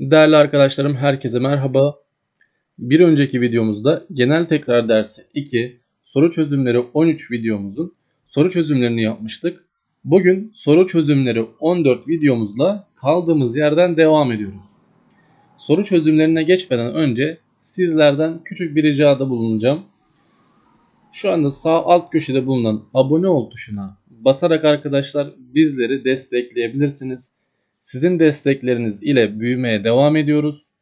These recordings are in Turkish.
Değerli arkadaşlarım herkese merhaba. Bir önceki videomuzda genel tekrar dersi 2 soru çözümleri 13 videomuzun soru çözümlerini yapmıştık. Bugün soru çözümleri 14 videomuzla kaldığımız yerden devam ediyoruz. Soru çözümlerine geçmeden önce sizlerden küçük bir ricada bulunacağım. Şu anda sağ alt köşede bulunan abone ol tuşuna basarak arkadaşlar bizleri destekleyebilirsiniz. Sizin destekleriniz ile büyümeye devam ediyoruz.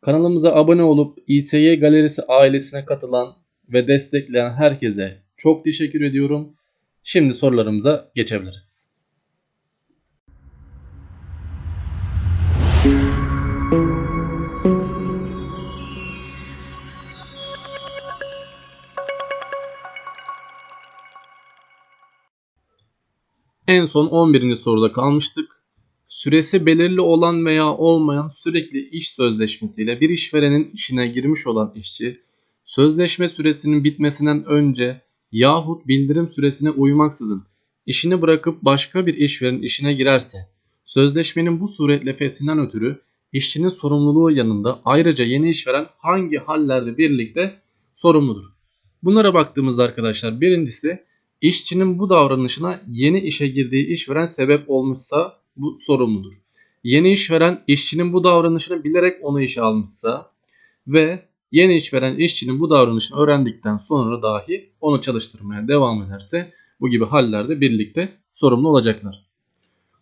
Kanalımıza abone olup İSY Galerisi ailesine katılan ve destekleyen herkese çok teşekkür ediyorum. Şimdi sorularımıza geçebiliriz. En son 11. soruda kalmıştık. Süresi belirli olan veya olmayan sürekli iş sözleşmesiyle bir işverenin işine girmiş olan işçi, sözleşme süresinin bitmesinden önce yahut bildirim süresine uymaksızın işini bırakıp başka bir işverenin işine girerse, sözleşmenin bu suretle feshinden ötürü işçinin sorumluluğu yanında ayrıca yeni işveren hangi hallerde birlikte sorumludur? Bunlara baktığımızda arkadaşlar birincisi işçinin bu davranışına yeni işe girdiği işveren sebep olmuşsa bu sorumludur. Yeni işveren işçinin bu davranışını bilerek onu işe almışsa ve yeni işveren işçinin bu davranışını öğrendikten sonra dahi onu çalıştırmaya devam ederse bu gibi hallerde birlikte sorumlu olacaklar.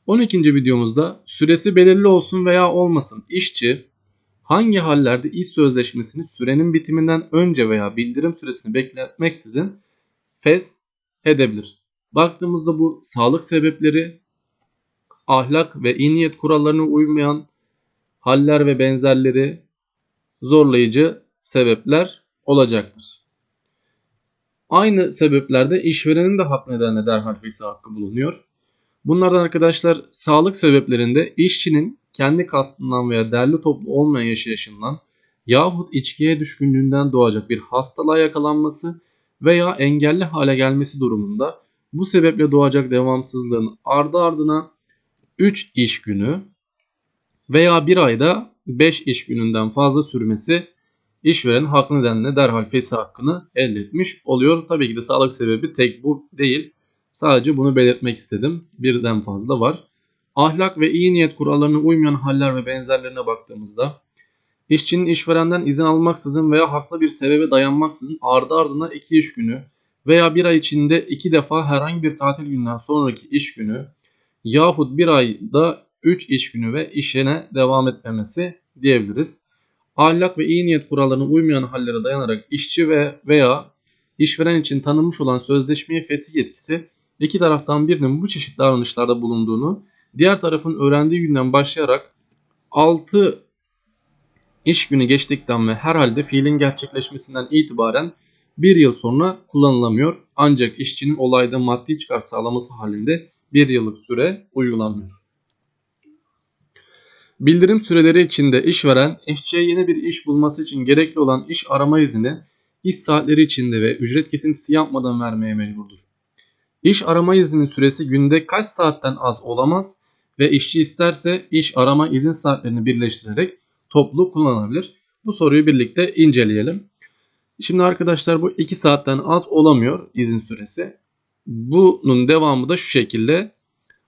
12. videomuzda süresi belirli olsun veya olmasın işçi hangi hallerde iş sözleşmesini sürenin bitiminden önce veya bildirim süresini bekletmeksizin fes edebilir. Baktığımızda bu sağlık sebepleri, ahlak ve iyi niyet kurallarına uymayan haller ve benzerleri zorlayıcı sebepler olacaktır. Aynı sebeplerde işverenin de hak nedenle derhal fesih hakkı bulunuyor. Bunlardan arkadaşlar sağlık sebeplerinde işçinin kendi kastından veya derli toplu olmayan yaşayışından yahut içkiye düşkünlüğünden doğacak bir hastalığa yakalanması veya engelli hale gelmesi durumunda bu sebeple doğacak devamsızlığın ardı ardına 3 iş günü veya bir ayda 5 iş gününden fazla sürmesi işveren haklı nedenle derhal fesih hakkını elde etmiş oluyor. Tabii ki de sağlık sebebi tek bu değil. Sadece bunu belirtmek istedim. Birden fazla var. Ahlak ve iyi niyet kurallarına uymayan haller ve benzerlerine baktığımızda işçinin işverenden izin almaksızın veya haklı bir sebebe dayanmaksızın ardı ardına 2 iş günü veya bir ay içinde 2 defa herhangi bir tatil günden sonraki iş günü yahut bir ayda 3 iş günü ve işine devam etmemesi diyebiliriz. Ahlak ve iyi niyet kurallarına uymayan hallere dayanarak işçi ve veya işveren için tanınmış olan sözleşmeye fesih yetkisi iki taraftan birinin bu çeşit davranışlarda bulunduğunu, diğer tarafın öğrendiği günden başlayarak 6 iş günü geçtikten ve herhalde fiilin gerçekleşmesinden itibaren bir yıl sonra kullanılamıyor. Ancak işçinin olayda maddi çıkar sağlaması halinde bir yıllık süre uygulanmıyor. Bildirim süreleri içinde işveren işçiye yeni bir iş bulması için gerekli olan iş arama izni iş saatleri içinde ve ücret kesintisi yapmadan vermeye mecburdur. İş arama izninin süresi günde kaç saatten az olamaz ve işçi isterse iş arama izin saatlerini birleştirerek toplu kullanabilir. Bu soruyu birlikte inceleyelim. Şimdi arkadaşlar bu 2 saatten az olamıyor izin süresi. Bunun devamı da şu şekilde.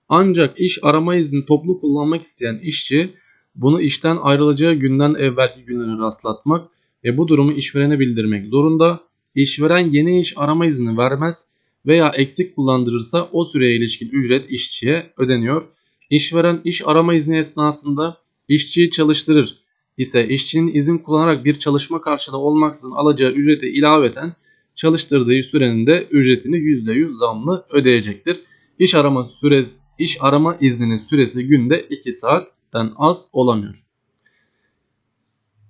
Ancak iş arama izni toplu kullanmak isteyen işçi bunu işten ayrılacağı günden evvelki günlere rastlatmak ve bu durumu işverene bildirmek zorunda. İşveren yeni iş arama izni vermez veya eksik kullandırırsa o süreye ilişkin ücret işçiye ödeniyor. İşveren iş arama izni esnasında işçiyi çalıştırır ise işçinin izin kullanarak bir çalışma karşılığı olmaksızın alacağı ücrete ilaveten çalıştırdığı sürenin de ücretini %100 zamlı ödeyecektir. İş arama süresi, iş arama izninin süresi günde 2 saatten az olamıyor.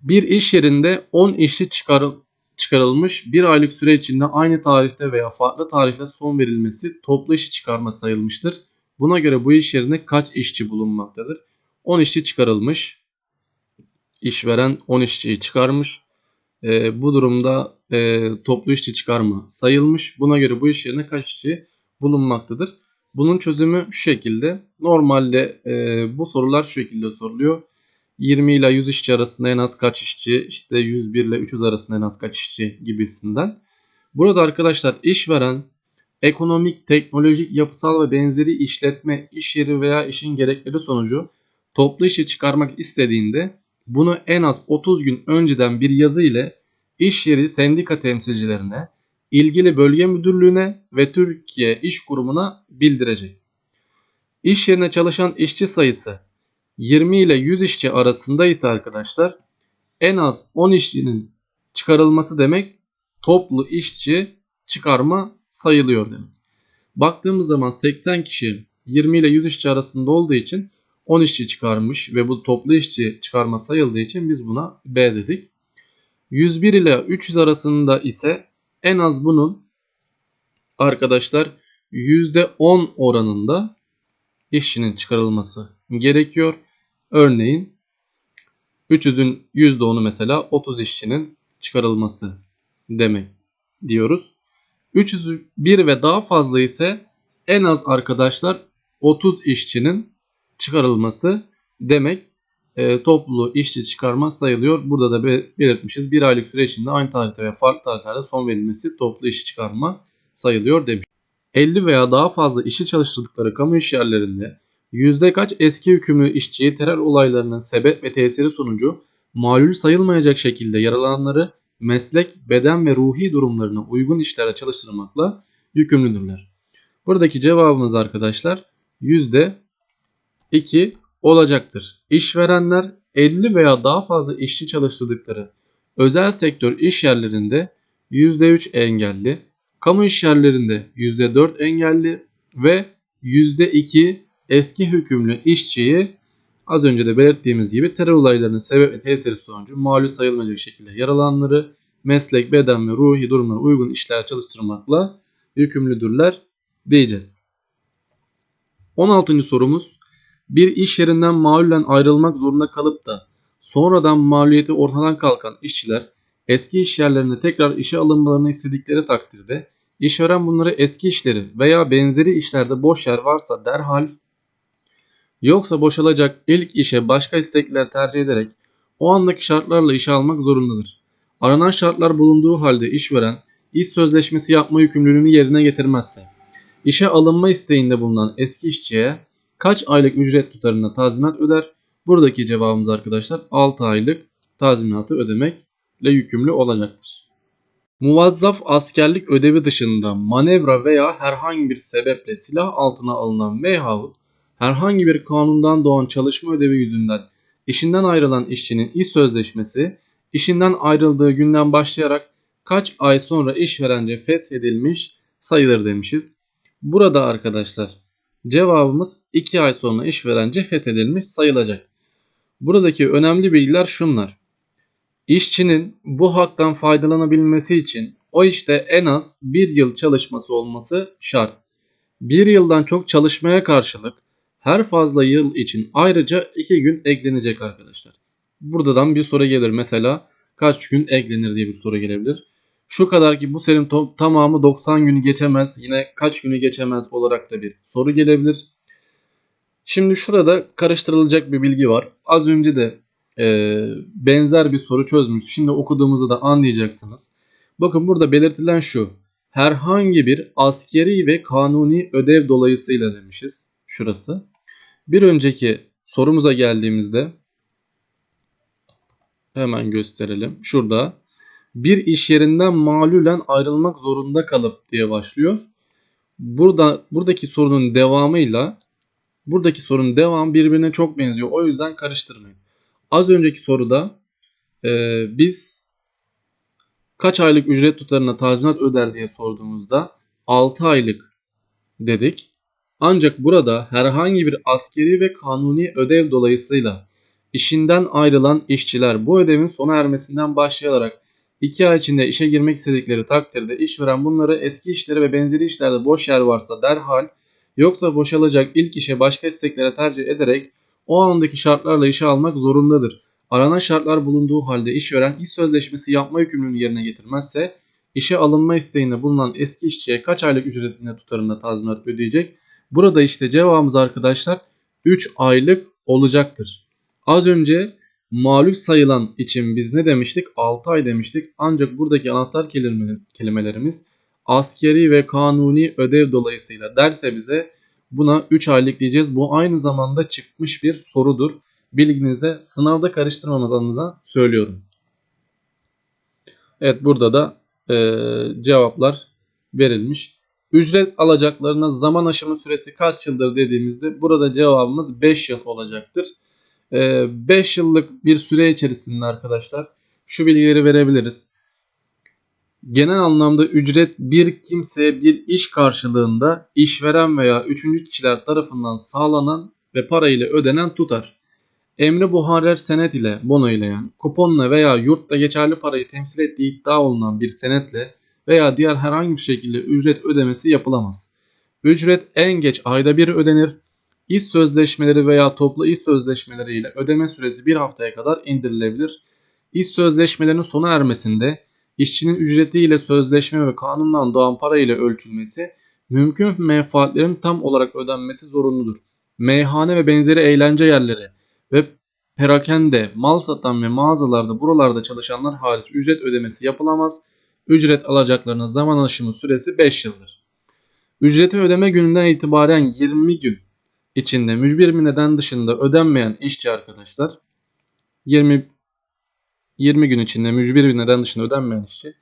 Bir iş yerinde 10 işçi çıkarıl, çıkarılmış bir aylık süre içinde aynı tarihte veya farklı tarihle son verilmesi toplu işi çıkarma sayılmıştır. Buna göre bu iş yerinde kaç işçi bulunmaktadır? 10 işçi çıkarılmış. İşveren 10 işçiyi çıkarmış. E, bu durumda e, toplu işçi çıkarma sayılmış. Buna göre bu iş yerine kaç işçi bulunmaktadır? Bunun çözümü şu şekilde. Normalde e, bu sorular şu şekilde soruluyor. 20 ile 100 işçi arasında en az kaç işçi, işte 101 ile 300 arasında en az kaç işçi gibisinden. Burada arkadaşlar işveren ekonomik, teknolojik, yapısal ve benzeri işletme, iş yeri veya işin gerekleri sonucu toplu işi çıkarmak istediğinde bunu en az 30 gün önceden bir yazı ile iş yeri sendika temsilcilerine, ilgili bölge müdürlüğüne ve Türkiye İş Kurumu'na bildirecek. İş yerine çalışan işçi sayısı 20 ile 100 işçi arasında ise arkadaşlar en az 10 işçinin çıkarılması demek toplu işçi çıkarma sayılıyor demek. Baktığımız zaman 80 kişi 20 ile 100 işçi arasında olduğu için 10 işçi çıkarmış ve bu toplu işçi çıkarma sayıldığı için biz buna B dedik. 101 ile 300 arasında ise en az bunun arkadaşlar %10 oranında işçinin çıkarılması gerekiyor. Örneğin 300'ün %10'u mesela 30 işçinin çıkarılması demek diyoruz. 301 ve daha fazla ise en az arkadaşlar 30 işçinin çıkarılması demek e, toplu işçi çıkarma sayılıyor. Burada da belirtmişiz. Bir aylık süre içinde aynı tarihte ve farklı tarihlerde son verilmesi toplu işi çıkarma sayılıyor demiş. 50 veya daha fazla işçi çalıştırdıkları kamu iş yerlerinde yüzde kaç eski hükümlü işçiyi terör olaylarının sebep ve tesiri sonucu malul sayılmayacak şekilde yaralananları meslek, beden ve ruhi durumlarına uygun işlere çalıştırmakla yükümlüdürler. Buradaki cevabımız arkadaşlar yüzde 2 olacaktır. İşverenler 50 veya daha fazla işçi çalıştırdıkları özel sektör iş yerlerinde %3 engelli, kamu iş yerlerinde %4 engelli ve %2 eski hükümlü işçiyi az önce de belirttiğimiz gibi terör olaylarının sebep ve tesiri sonucu malul sayılmayacak şekilde yaralananları meslek, beden ve ruhi durumlara uygun işler çalıştırmakla yükümlüdürler diyeceğiz. 16. sorumuz bir iş yerinden mağlulen ayrılmak zorunda kalıp da sonradan mağluliyeti ortadan kalkan işçiler eski iş yerlerine tekrar işe alınmalarını istedikleri takdirde işveren bunları eski işleri veya benzeri işlerde boş yer varsa derhal yoksa boşalacak ilk işe başka istekler tercih ederek o andaki şartlarla işe almak zorundadır. Aranan şartlar bulunduğu halde işveren iş sözleşmesi yapma yükümlülüğünü yerine getirmezse işe alınma isteğinde bulunan eski işçiye kaç aylık ücret tutarında tazminat öder? Buradaki cevabımız arkadaşlar 6 aylık tazminatı ödemekle yükümlü olacaktır. Muvazzaf askerlik ödevi dışında manevra veya herhangi bir sebeple silah altına alınan veyahut herhangi bir kanundan doğan çalışma ödevi yüzünden işinden ayrılan işçinin iş sözleşmesi işinden ayrıldığı günden başlayarak kaç ay sonra işverence feshedilmiş sayılır demişiz. Burada arkadaşlar Cevabımız 2 ay sonra işverence feshedilmiş sayılacak. Buradaki önemli bilgiler şunlar. İşçinin bu haktan faydalanabilmesi için o işte en az 1 yıl çalışması olması şart. 1 yıldan çok çalışmaya karşılık her fazla yıl için ayrıca 2 gün eklenecek arkadaşlar. Buradan bir soru gelir mesela kaç gün eklenir diye bir soru gelebilir şu kadar ki bu senin tamamı 90 günü geçemez yine kaç günü geçemez olarak da bir soru gelebilir. Şimdi şurada karıştırılacak bir bilgi var. Az önce de e, benzer bir soru çözmüş. Şimdi okuduğumuzda da anlayacaksınız. Bakın burada belirtilen şu. Herhangi bir askeri ve kanuni ödev dolayısıyla demişiz. Şurası. Bir önceki sorumuza geldiğimizde hemen gösterelim. Şurada bir iş yerinden malulen ayrılmak zorunda kalıp diye başlıyor. Burada buradaki sorunun devamıyla buradaki sorunun devamı birbirine çok benziyor. O yüzden karıştırmayın. Az önceki soruda e, biz kaç aylık ücret tutarına tazminat öder diye sorduğumuzda 6 aylık dedik. Ancak burada herhangi bir askeri ve kanuni ödev dolayısıyla işinden ayrılan işçiler bu ödevin sona ermesinden başlayarak 2 ay içinde işe girmek istedikleri takdirde işveren bunları eski işleri ve benzeri işlerde boş yer varsa derhal yoksa boşalacak ilk işe başka isteklere tercih ederek o andaki şartlarla işe almak zorundadır. Aranan şartlar bulunduğu halde işveren iş sözleşmesi yapma yükümlülüğünü yerine getirmezse işe alınma isteğinde bulunan eski işçiye kaç aylık ücretine tutarında tazminat ödeyecek? Burada işte cevabımız arkadaşlar 3 aylık olacaktır. Az önce Maluf sayılan için biz ne demiştik? 6 ay demiştik. Ancak buradaki anahtar kelime, kelimelerimiz askeri ve kanuni ödev dolayısıyla derse bize buna 3 aylık diyeceğiz. Bu aynı zamanda çıkmış bir sorudur. Bilginize sınavda karıştırmamız adına söylüyorum. Evet burada da e, cevaplar verilmiş. Ücret alacaklarına zaman aşımı süresi kaç yıldır dediğimizde burada cevabımız 5 yıl olacaktır. 5 yıllık bir süre içerisinde arkadaşlar şu bilgileri verebiliriz. Genel anlamda ücret bir kimseye bir iş karşılığında işveren veya üçüncü kişiler tarafından sağlanan ve parayla ödenen tutar. Emri Buharer senet ile bono ile yani kuponla veya yurtta geçerli parayı temsil ettiği iddia olunan bir senetle veya diğer herhangi bir şekilde ücret ödemesi yapılamaz. Ücret en geç ayda bir ödenir. İş sözleşmeleri veya toplu iş sözleşmeleri ile ödeme süresi bir haftaya kadar indirilebilir. İş sözleşmelerinin sona ermesinde işçinin ücreti ile sözleşme ve kanundan doğan para ile ölçülmesi, mümkün menfaatlerin tam olarak ödenmesi zorunludur. Meyhane ve benzeri eğlence yerleri ve perakende, mal satan ve mağazalarda buralarda çalışanlar hariç ücret ödemesi yapılamaz. Ücret alacaklarının zaman aşımı süresi 5 yıldır. Ücreti ödeme gününden itibaren 20 gün içinde mücbir bir neden dışında ödenmeyen işçi arkadaşlar 20 20 gün içinde mücbir bir neden dışında ödenmeyen işçi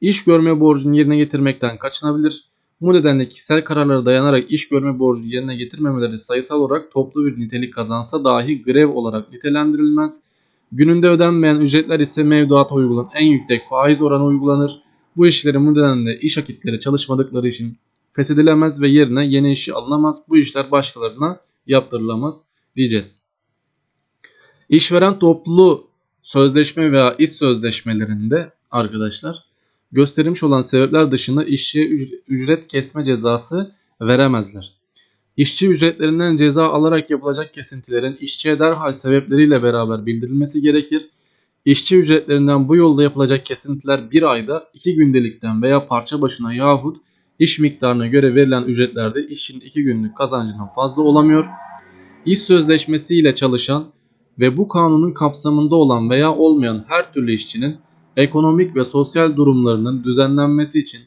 iş görme borcunu yerine getirmekten kaçınabilir. Bu nedenle kişisel kararlara dayanarak iş görme borcunu yerine getirmemeleri sayısal olarak toplu bir nitelik kazansa dahi grev olarak nitelendirilmez. Gününde ödenmeyen ücretler ise mevduata uygulanan en yüksek faiz oranı uygulanır. Bu işlerin bu nedenle iş akitleri çalışmadıkları için feshedilemez ve yerine yeni işi alınamaz. Bu işler başkalarına yaptırılamaz diyeceğiz. İşveren toplu sözleşme veya iş sözleşmelerinde arkadaşlar gösterilmiş olan sebepler dışında işçiye ücret kesme cezası veremezler. İşçi ücretlerinden ceza alarak yapılacak kesintilerin işçiye derhal sebepleriyle beraber bildirilmesi gerekir. İşçi ücretlerinden bu yolda yapılacak kesintiler bir ayda iki gündelikten veya parça başına yahut iş miktarına göre verilen ücretlerde işçinin 2 günlük kazancından fazla olamıyor. İş sözleşmesi ile çalışan ve bu kanunun kapsamında olan veya olmayan her türlü işçinin ekonomik ve sosyal durumlarının düzenlenmesi için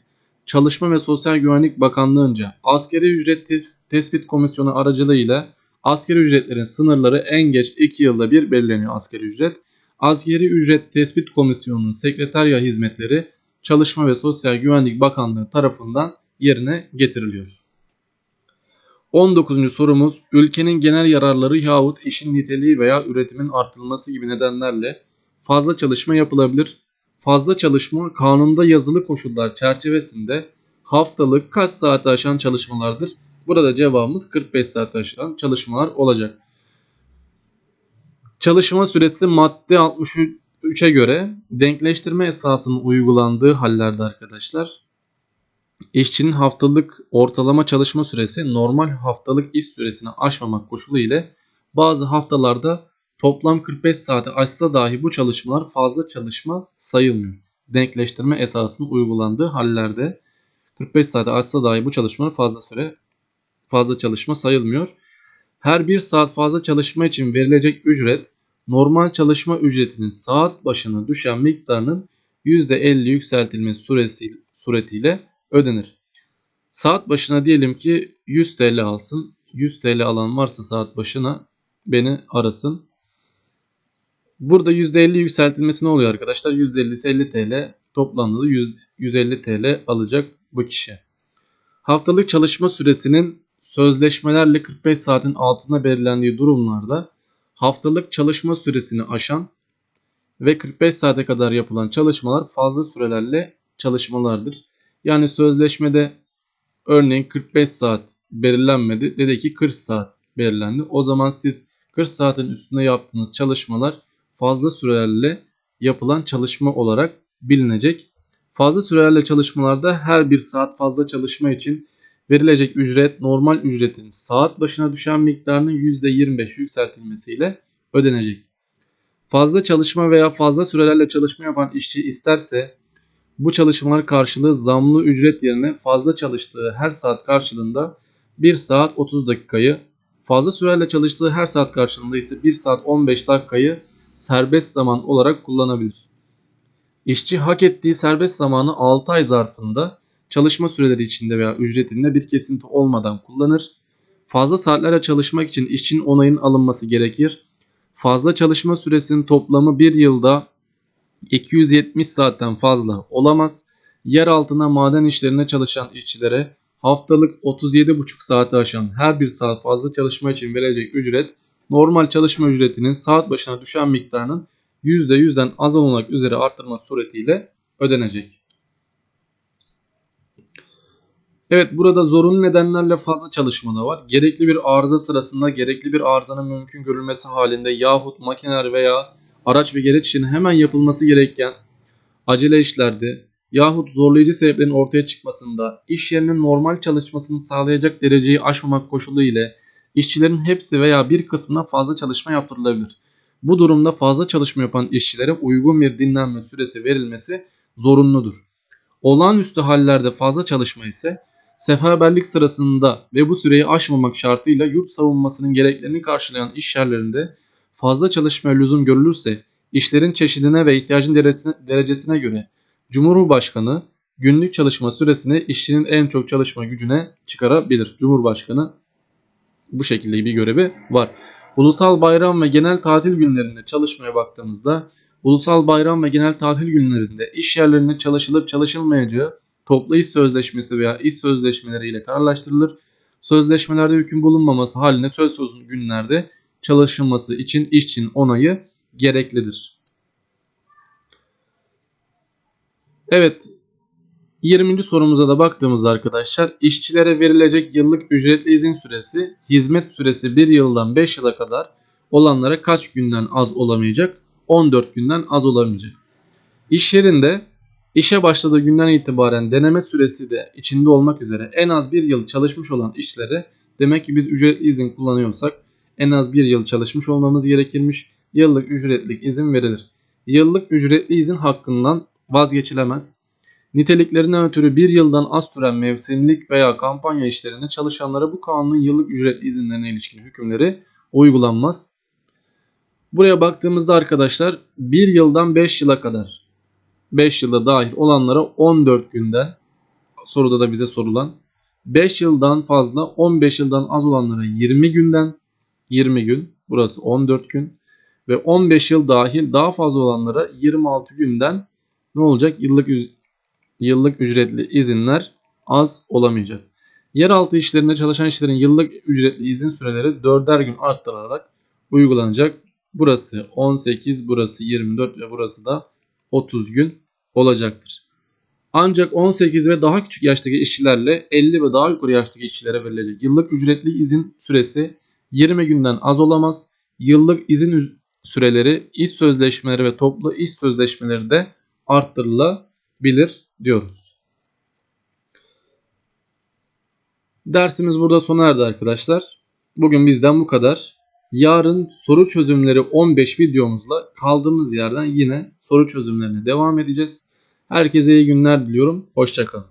Çalışma ve Sosyal Güvenlik Bakanlığı'nca askeri ücret tespit komisyonu aracılığıyla askeri ücretlerin sınırları en geç 2 yılda bir belirleniyor askeri ücret. Askeri ücret tespit komisyonunun sekreterya hizmetleri Çalışma ve Sosyal Güvenlik Bakanlığı tarafından yerine getiriliyor. 19. sorumuz ülkenin genel yararları yahut işin niteliği veya üretimin artırılması gibi nedenlerle fazla çalışma yapılabilir. Fazla çalışma kanunda yazılı koşullar çerçevesinde haftalık kaç saati aşan çalışmalardır? Burada cevabımız 45 saat aşan çalışmalar olacak. Çalışma süresi madde 63'e göre denkleştirme esasının uygulandığı hallerde arkadaşlar İşçinin haftalık ortalama çalışma süresi normal haftalık iş süresini aşmamak koşulu ile bazı haftalarda toplam 45 saati aşsa dahi bu çalışmalar fazla çalışma sayılmıyor. Denkleştirme esasının uygulandığı hallerde 45 saati aşsa dahi bu çalışmalar fazla süre fazla çalışma sayılmıyor. Her bir saat fazla çalışma için verilecek ücret normal çalışma ücretinin saat başına düşen miktarının %50 yükseltilmesi suresi, suretiyle ödenir. Saat başına diyelim ki 100 TL alsın. 100 TL alan varsa saat başına beni arasın. Burada %50 yükseltilmesi ne oluyor arkadaşlar? %50'si 50 TL toplamda 100, 150 TL alacak bu kişi. Haftalık çalışma süresinin sözleşmelerle 45 saatin altına belirlendiği durumlarda haftalık çalışma süresini aşan ve 45 saate kadar yapılan çalışmalar fazla sürelerle çalışmalardır. Yani sözleşmede örneğin 45 saat belirlenmedi. Dedi ki 40 saat belirlendi. O zaman siz 40 saatin üstünde yaptığınız çalışmalar fazla sürelerle yapılan çalışma olarak bilinecek. Fazla sürelerle çalışmalarda her bir saat fazla çalışma için verilecek ücret normal ücretin saat başına düşen miktarının %25 yükseltilmesiyle ödenecek. Fazla çalışma veya fazla sürelerle çalışma yapan işçi isterse bu çalışmalar karşılığı zamlı ücret yerine fazla çalıştığı her saat karşılığında 1 saat 30 dakikayı, fazla süreyle çalıştığı her saat karşılığında ise 1 saat 15 dakikayı serbest zaman olarak kullanabilir. İşçi hak ettiği serbest zamanı 6 ay zarfında çalışma süreleri içinde veya ücretinde bir kesinti olmadan kullanır. Fazla saatlerle çalışmak için işçinin onayın alınması gerekir. Fazla çalışma süresinin toplamı bir yılda 270 saatten fazla olamaz. Yer altına maden işlerinde çalışan işçilere haftalık 37,5 saati aşan her bir saat fazla çalışma için verilecek ücret normal çalışma ücretinin saat başına düşen miktarının %100'den az olmak üzere artırma suretiyle ödenecek. Evet burada zorunlu nedenlerle fazla çalışma da var. Gerekli bir arıza sırasında gerekli bir arızanın mümkün görülmesi halinde yahut makineler veya araç ve gereç için hemen yapılması gereken acele işlerde yahut zorlayıcı sebeplerin ortaya çıkmasında iş yerinin normal çalışmasını sağlayacak dereceyi aşmamak koşulu ile işçilerin hepsi veya bir kısmına fazla çalışma yaptırılabilir. Bu durumda fazla çalışma yapan işçilere uygun bir dinlenme süresi verilmesi zorunludur. Olağanüstü hallerde fazla çalışma ise seferberlik sırasında ve bu süreyi aşmamak şartıyla yurt savunmasının gereklerini karşılayan iş yerlerinde fazla çalışmaya lüzum görülürse işlerin çeşidine ve ihtiyacın derecesine, göre Cumhurbaşkanı günlük çalışma süresini işçinin en çok çalışma gücüne çıkarabilir. Cumhurbaşkanı bu şekilde bir görevi var. Ulusal bayram ve genel tatil günlerinde çalışmaya baktığımızda ulusal bayram ve genel tatil günlerinde iş yerlerinde çalışılıp çalışılmayacağı toplu iş sözleşmesi veya iş sözleşmeleri ile kararlaştırılır. Sözleşmelerde hüküm bulunmaması halinde söz konusu günlerde çalışılması için işçinin onayı gereklidir. Evet 20. sorumuza da baktığımızda arkadaşlar işçilere verilecek yıllık ücretli izin süresi hizmet süresi 1 yıldan 5 yıla kadar olanlara kaç günden az olamayacak? 14 günden az olamayacak. İş yerinde işe başladığı günden itibaren deneme süresi de içinde olmak üzere en az 1 yıl çalışmış olan işlere demek ki biz ücretli izin kullanıyorsak en az 1 yıl çalışmış olmamız gerekirmiş. Yıllık ücretlik izin verilir. Yıllık ücretli izin hakkından vazgeçilemez. Niteliklerinden ötürü bir yıldan az süren mevsimlik veya kampanya işlerinde çalışanlara bu kanunun yıllık ücretli izinlerine ilişkin hükümleri uygulanmaz. Buraya baktığımızda arkadaşlar bir yıldan 5 yıla kadar 5 yılda dahil olanlara 14 günden soruda da bize sorulan 5 yıldan fazla 15 yıldan az olanlara 20 günden 20 gün burası 14 gün ve 15 yıl dahil daha fazla olanlara 26 günden ne olacak? Yıllık yıllık ücretli izinler az olamayacak. Yeraltı işlerinde çalışan işlerin yıllık ücretli izin süreleri 4'er gün arttırılarak uygulanacak. Burası 18, burası 24 ve burası da 30 gün olacaktır. Ancak 18 ve daha küçük yaştaki işçilerle 50 ve daha yukarı yaştaki işçilere verilecek yıllık ücretli izin süresi 20 günden az olamaz. Yıllık izin süreleri iş sözleşmeleri ve toplu iş sözleşmeleri de arttırılabilir diyoruz. Dersimiz burada sona erdi arkadaşlar. Bugün bizden bu kadar. Yarın soru çözümleri 15 videomuzla kaldığımız yerden yine soru çözümlerine devam edeceğiz. Herkese iyi günler diliyorum. Hoşçakalın.